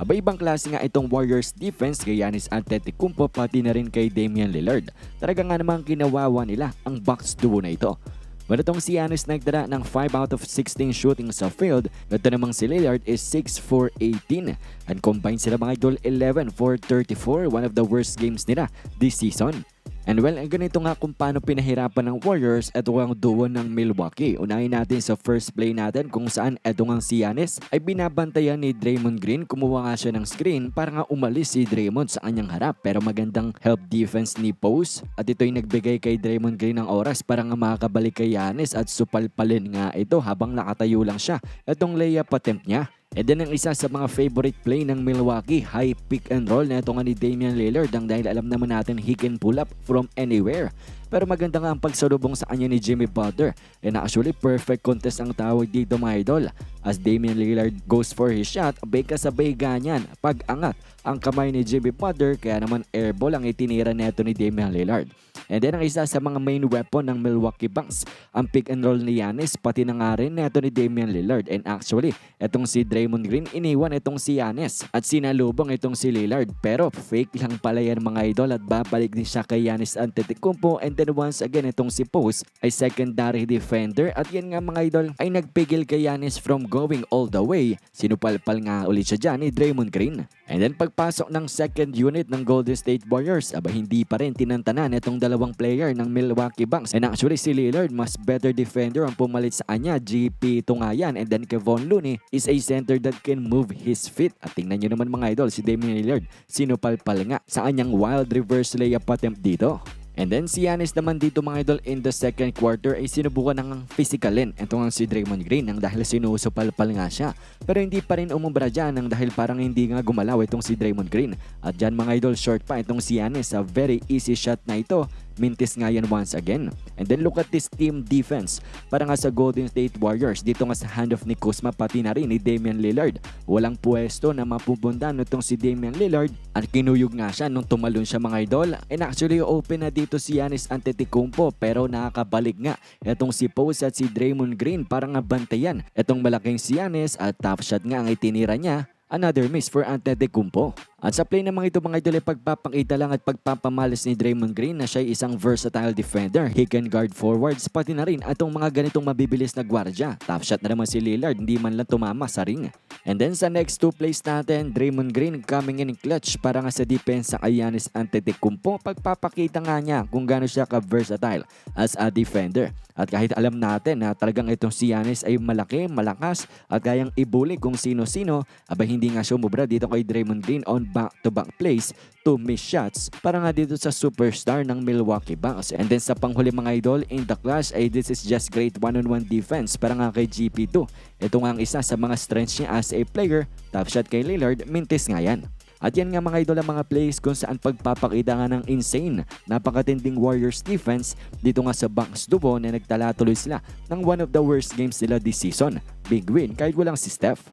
Aba ibang klase nga itong Warriors defense kay Giannis Antetokounmpo pati na rin kay Damian Lillard. Talaga nga namang kinawawa nila ang box duo na ito. Itong si Giannis nagdala ng 5 out of 16 shooting sa field. Ito namang si Lillard is 6 for 18. And combined sila mga idol 11 for 34, one of the worst games nila this season. And well, ganito nga kung paano pinahirapan ng Warriors ito ang duo ng Milwaukee. Unahin natin sa first play natin kung saan ito nga si Giannis ay binabantayan ni Draymond Green. Kumuha nga siya ng screen para nga umalis si Draymond sa kanyang harap. Pero magandang help defense ni Pose at ito'y nagbigay kay Draymond Green ng oras para nga makakabalik kay Giannis at supalpalin nga ito habang nakatayo lang siya. Itong layup attempt niya. And then ang isa sa mga favorite play ng Milwaukee, high pick and roll na ito nga ni Damian Lillard ang dahil alam naman natin he can pull up from anywhere. Pero maganda nga ang pagsalubong sa kanya ni Jimmy Butler. And actually perfect contest ang tawag dito mga idol. As Damian Lillard goes for his shot, abay kasabay ganyan pag-angat ang kamay ni Jimmy Butler kaya naman airball ang itinira neto ni Damian Lillard. And then ang isa sa mga main weapon ng Milwaukee Bucks, ang pick and roll ni Giannis pati na nga rin neto ni Damian Lillard. And actually, itong si Draymond Green iniwan itong si Giannis at sinalubong itong si Lillard. Pero fake lang pala yan mga idol at babalik din siya kay Giannis Antetokounmpo and then once again itong si Post ay secondary defender at yan nga mga idol ay nagpigil kay Giannis from going all the way. Sinupalpal nga ulit siya dyan ni Draymond Green. And then pagpasok ng second unit ng Golden State Warriors, aba hindi pa rin tinantanan itong dalawang player ng Milwaukee Bucks. And actually si Lillard, mas better defender ang pumalit sa kanya. GP ito nga yan. And then Kevon Looney is a center that can move his feet. At tingnan nyo naman mga idol, si Damian Lillard, sinupalpal nga sa kanyang wild reverse layup attempt dito. And then si Giannis naman dito mga idol in the second quarter ay sinubukan ng physicalin. Ito nga si Draymond Green nang dahil sinusupalpal nga siya. Pero hindi pa rin umubra dyan nang dahil parang hindi nga gumalaw itong si Draymond Green. At dyan mga idol short pa itong si Giannis sa very easy shot na ito. Mintis nga yan once again. And then look at this team defense. Para nga sa Golden State Warriors, dito nga sa handoff ni Kuzma pati na rin ni Damian Lillard. Walang pwesto na mapupundan nitong si Damian Lillard at kinuyog nga siya nung tumalon siya mga idol. And actually open na dito si Giannis Antetokounmpo pero nakakabalik nga itong si Pose at si Draymond Green para nga bantayan itong malaking si Giannis at top shot nga ang itinira niya another miss for Antetokounmpo. At sa play mga ito mga idol ay pagpapakita lang at pagpapamalas ni Draymond Green na siya ay isang versatile defender. He can guard forwards pati na rin atong mga ganitong mabibilis na gwardya. Top shot na naman si Lillard, hindi man lang tumama sa ring. And then sa next two plays natin, Draymond Green coming in clutch para nga sa depensa kay Giannis Antetokounmpo. Pagpapakita nga niya kung gaano siya ka-versatile as a defender. At kahit alam natin na talagang itong si Giannis ay malaki, malakas at kayang ibuli kung sino-sino, aba hindi nga siya umubra dito kay Draymond Green on back-to-back plays to miss shots para nga dito sa superstar ng Milwaukee Bucks. And then sa panghuli mga idol, in the clash ay this is just great one-on-one defense para nga kay GP2. Ito nga ang isa sa mga strengths niya as a player. Top shot kay Lillard, mintis nga yan. At yan nga mga idol ang mga plays kung saan pagpapakita nga ng insane, napakatinding Warriors defense dito nga sa Bucks duo na nagtala tuloy sila ng one of the worst games nila this season. Big win kahit walang si Steph.